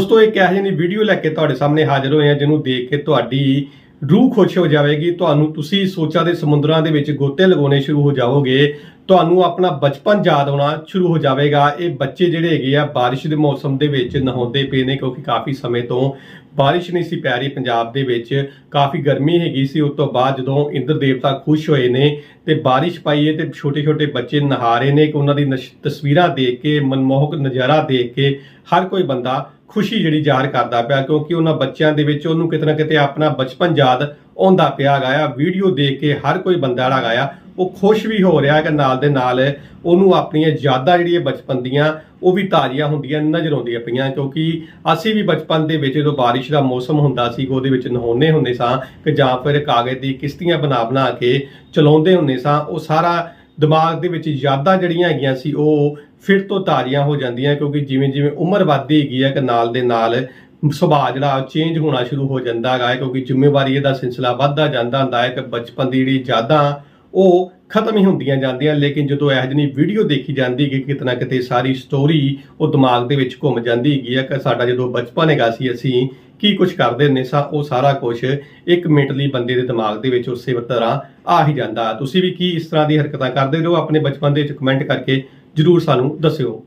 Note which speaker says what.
Speaker 1: ਦੋਸਤੋ ਇੱਕ ਇਹੋ ਜਿਹੀ ਵੀਡੀਓ ਲੈ ਕੇ ਤੁਹਾਡੇ ਸਾਹਮਣੇ ਹਾਜ਼ਰ ਹੋਏ ਹਾਂ, ਜਿਹਨੂੰ ਦੇਖ ਕੇ ਤੁਹਾਡੀ ਰੂਹ ਖੁਸ਼ ਹੋ ਜਾਵੇਗੀ। ਤੁਹਾਨੂੰ ਤੁਸੀਂ ਸੋਚਾਂ ਦੇ ਸਮੁੰਦਰਾਂ ਦੇ ਵਿੱਚ ਗੋਤੇ ਲਗਾਉਣੇ ਸ਼ੁਰੂ ਹੋ ਜਾਓਗੇ ਤੁਹਾਨੂੰ ਆਪਣਾ ਬਚਪਨ ਯਾਦ ਆਉਣਾ ਸ਼ੁਰੂ ਹੋ ਜਾਵੇਗਾ। ਇਹ ਬੱਚੇ ਜਿਹੜੇ ਹੈਗੇ ਆ, ਬਾਰਿਸ਼ ਦੇ ਮੌਸਮ ਦੇ ਵਿੱਚ ਨਹਾਉਂਦੇ ਪਏ ਨੇ, ਕਿਉਂਕਿ ਕਾਫੀ ਸਮੇਂ ਤੋਂ ਬਾਰਿਸ਼ ਨਹੀਂ ਸੀ ਪੈ ਰਹੀ ਪੰਜਾਬ ਦੇ ਵਿੱਚ। ਕਾਫੀ ਗਰਮੀ ਹੈਗੀ ਸੀ। ਉਸ ਤੋਂ ਬਾਅਦ ਜਦੋਂ ਇੰਦਰ ਦੇਵਤਾ ਖੁਸ਼ ਹੋਏ ਨੇ ਤੇ ਬਾਰਿਸ਼ ਪਾਈ ਹੈ ਤੇ ਛੋਟੇ ਛੋਟੇ ਬੱਚੇ ਨਹਾ ਰਹੇ ਨੇ ਕਿ ਉਹਨਾਂ ਦੀ ਨਸ਼- ਤਸਵੀਰਾਂ ਦੇਖ ਕੇ, ਮਨਮੋਹਕ ਨਜ਼ਾਰਾ ਦੇਖ ਕੇ ਹਰ ਕੋਈ ਬੰਦਾ ਖੁਸ਼ੀ ਜਿਹੜੀ ਜ਼ਾਹਰ ਕਰਦਾ ਪਿਆ, ਕਿਉਂਕਿ ਉਹਨਾਂ ਬੱਚਿਆਂ ਦੇ ਵਿੱਚ ਉਹਨੂੰ ਕਿਤੇ ਨਾ ਕਿਤੇ ਆਪਣਾ ਬਚਪਨ ਯਾਦ ਆਉਂਦਾ ਪਿਆ ਗਾਇਆ ਵੀਡੀਓ ਦੇਖ ਕੇ ਹਰ ਕੋਈ ਬੰਦਾ ਜਿਹੜਾ ਹੈਗਾ ਆ, ਉਹ ਖੁਸ਼ ਵੀ ਹੋ ਰਿਹਾ ਕਿ ਨਾਲ ਦੇ ਨਾਲ। ਉਹਨੂੰ ਆਪਣੀਆਂ ਯਾਦਾਂ ਜਿਹੜੀਆਂ ਬਚਪਨ ਦੀਆਂ, ਉਹ ਵੀ ਤਾਜ਼ੀਆਂ ਹੁੰਦੀਆਂ, ਨਜ਼ਰ ਆਉਂਦੀਆਂ ਪਈਆਂ। ਕਿਉਂਕਿ ਅਸੀਂ ਵੀ ਬਚਪਨ ਦੇ ਵਿੱਚ ਜਦੋਂ ਬਾਰਿਸ਼ ਦਾ ਮੌਸਮ ਹੁੰਦਾ ਸੀ, ਉਹਦੇ ਵਿੱਚ ਨਹਾਉਂਦੇ ਹੁੰਦੇ ਸਾਂ ਕਿ ਜਾਂ ਫਿਰ ਕਾਗਜ਼ ਦੀ ਕਿਸ਼ਤੀਆਂ ਬਣਾ ਬਣਾ ਕੇ ਚਲਾਉਂਦੇ ਹੁੰਦੇ ਸਾਂ। ਉਹ ਸਾਰਾ ਦਿਮਾਗ ਦੇ ਵਿੱਚ ਯਾਦਾਂ ਜਿਹੜੀਆਂ ਹੈਗੀਆਂ ਸੀ, ਉਹ ਫਿਰ ਤੋਂ ਤਾਜ਼ੀਆਂ ਹੋ ਜਾਂਦੀਆਂ ਕਿਉਂਕਿ ਜਿਵੇਂ ਜਿਵੇਂ ਉਮਰ ਵੱਧਦੀ ਹੈਗੀ ਹੈ ਕਿ ਨਾਲ ਦੇ ਨਾਲ ਸੁਭਾਅ ਜਿਹੜਾ ਚੇਂਜ ਹੋਣਾ ਸ਼ੁਰੂ ਹੋ ਜਾਂਦਾ ਹੈਗਾ ਹੈ ਕਿਉਂਕਿ ਜ਼ਿੰਮੇਵਾਰੀ ਦਾ ਸਿਲਸਿਲਾ ਵੱਧਦਾ ਜਾਂਦਾ ਹੁੰਦਾ ਹੈ ਕਿ ਬਚਪਨ ਦੀ ਜਿਹੜੀ ਯਾਦਾਂ ਉਹ ਖਤਮ ਹੀ ਹੁੰਦੀਆਂ ਜਾਂਦੀਆਂ, ਲੇਕਿਨ ਜਦੋਂ ਇਹੋ ਜਿਹੀ ਵੀਡੀਓ ਦੇਖੀ ਜਾਂਦੀ ਕਿ ਕਿਤੇ ਨਾ ਕਿਤੇ ਸਾਰੀ ਸਟੋਰੀ ਉਹ ਦਿਮਾਗ ਦੇ ਵਿੱਚ ਘੁੰਮ ਜਾਂਦੀ ਹੈਗੀ ਆ। ਕਿ, ਸਾਡਾ ਜਦੋਂ ਬਚਪਨ ਹੈਗਾ ਸੀ ਅਸੀਂ ਕੀ ਕੁਝ ਕਰਦੇ ਹੁੰਦੇ ਸਾਂ, ਉਹ ਸਾਰਾ ਕੁਝ ਇੱਕ ਮਿੰਟ ਲਈ ਬੰਦੇ ਦੇ ਦਿਮਾਗ ਦੇ ਵਿੱਚ ਉਸੇ ਤਰ੍ਹਾਂ ਆ ਹੀ ਜਾਂਦਾ। ਤੁਸੀਂ ਵੀ ਕੀ ਇਸ ਤਰ੍ਹਾਂ ਦੀ ਹਰਕਤਾਂ ਕਰਦੇ ਰਹੋ ਆਪਣੇ ਬਚਪਨ ਦੇ ਵਿੱਚ ਕਮੈਂਟ ਕਰਕੇ ਜਰੂਰ ਸਾਨੂੰ ਦੱਸਿਓ।